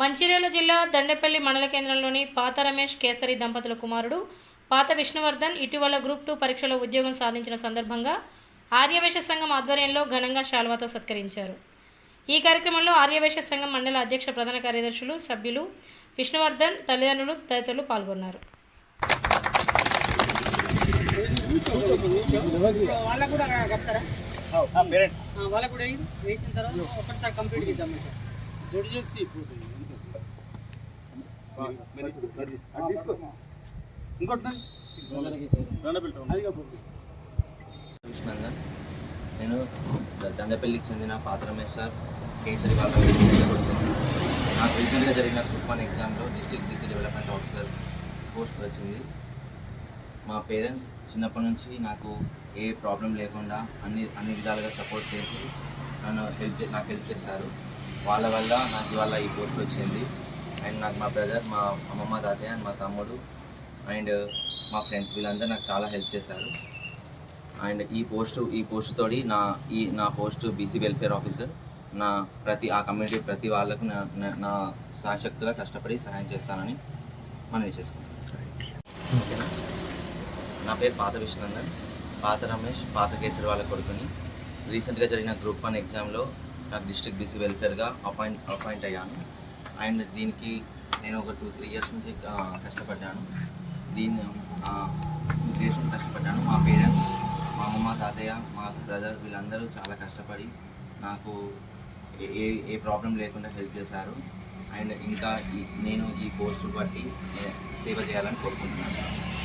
మంచిర్యాల జిల్లా దండపల్లి మండల కేంద్రంలోని పాత రమేష్ కేసరి దంపతుల కుమారుడు పాత విష్ణువర్ధన్ ఇటీవల గ్రూప్ టూ పరీక్షలో ఉద్యోగం సాధించిన సందర్భంగా ఆర్యవేశ సంఘం ఆధ్వర్యంలో ఘనంగా శాల్వాతో సత్కరించారు. ఈ కార్యక్రమంలో ఆర్యవేశ సంఘం మండల అధ్యక్ష ప్రధాన కార్యదర్శులు సభ్యులు విష్ణువర్ధన్ తల్లిదండ్రులు తదితరులు పాల్గొన్నారు. వాళ్ళకు కూడా వాళ్ళకు కూడా. వేసిన తర్వాత ఒకటిసారి కంప్లీట్ చేద్దాం. సార్ జోడి చేస్తే నేను దండపల్లికి చెందిన పాత రమేష్ సార్ కేసరి వాళ్ళ నాకు రీసెంట్గా జరిగిన గ్రూప్ వన్ ఎగ్జామ్లో district BC development officer post వచ్చింది. మా పేరెంట్స్ చిన్నప్పటి నుంచి నాకు ఏ ప్రాబ్లం లేకుండా అన్ని అన్ని విధాలుగా సపోర్ట్ చేసి నన్ను హెల్ప్ నాకు హెల్ప్ చేశారు. వాళ్ళ వల్ల నాకు ఇవాళ ఈ పోస్ట్ వచ్చింది. అండ్ నాకు మా బ్రదర్ మా అమ్మమ్మ తాతయ్య అండ్ మా తమ్ముడు అండ్ మా ఫ్రెండ్స్ వీళ్ళందరూ నాకు చాలా హెల్ప్ చేశారు. అండ్ ఈ పోస్టు ఈ పోస్ట్ తోటి నా ఈ నా పోస్ట్ బీసీ వెల్ఫేర్ ఆఫీసర్ నా ప్రతి ఆ కమ్యూనిటీ ప్రతి వాళ్ళకు నా నా- నా కష్టపడి సహాయం చేస్తానని మనవి చేసుకున్నాను. ఓకేనా? నా పేరు పాత విష్ణునందన్ పాత రమేష్ పాత కేసరి వాళ్ళ కొడుకుని. రీసెంట్గా జరిగిన గ్రూప్ వన్ ఎగ్జామ్లో నాకు డిస్ట్రిక్ట్ బీసీ వెల్ఫేర్గా అపాయింట్ అపాయింట్ అయ్యాను. అండ్ దీనికి నేను ఒక టూ త్రీ ఇయర్స్ నుంచి కష్టపడ్డాను. దీన్ని టూ త్రీ ఇయర్స్ నుంచి కష్టపడ్డాను. మా పేరెంట్స్ మా అమ్మ తాతయ్య మా బ్రదర్ వీళ్ళందరూ చాలా కష్టపడి నాకు ఏ- ఏ ఏ ప్రాబ్లం లేకుండా హెల్ప్ చేశారు. అండ్ ఇంకా ఈ- నేను ఈ పోస్ట్ బట్టి సేవ చేయాలని కోరుకుంటున్నాను.